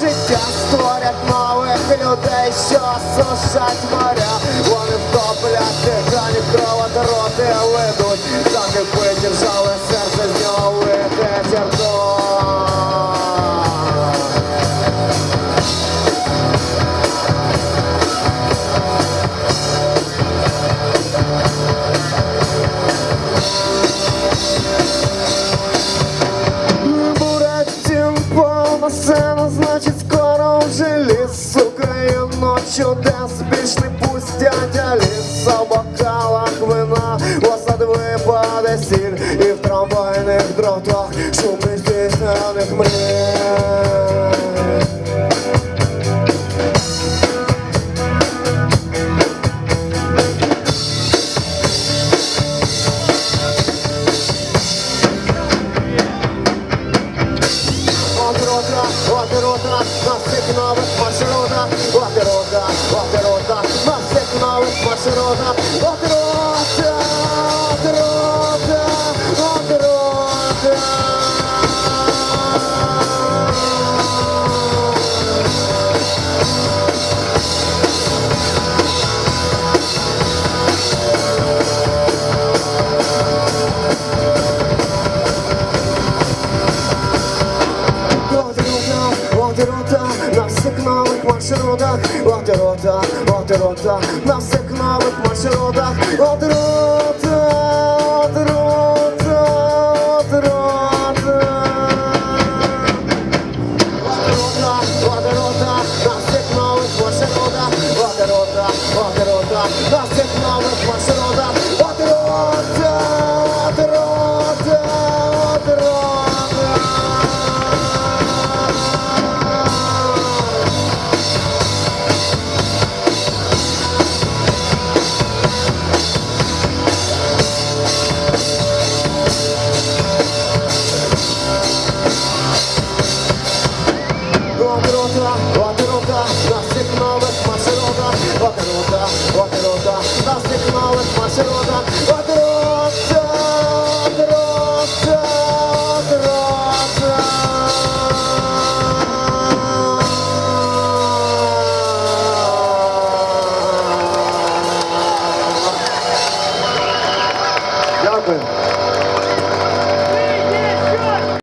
життя створять нових людей, що сушать моря. Вони втоплять титанів, кроводороти ведуть, закипить держави серце з нього вийде зерно. Це значить скоро вже ліс, сука, і ночі десь більш не пустять, а ліс у бокалах вина, осад випаде сіль, і в трамвайних дротах шумить здійснених мрій. Рота, от рота, на всіх нових маршрутах, от рота, от рота, на всіх нових маршрутах, от рота, маршрутах, от рота, от рота, на всіх нових маршрутах, от рота, от рота, от рота. Водорота, водорота, на всіх нових маршрутах, водорота, водорота, на всіх нових маршрутах, Водорота, водорота, на всіх нових маршрутах, водорота, водорота, на всіх нових маршрутах, водорота, водорота, водорота. Дякую.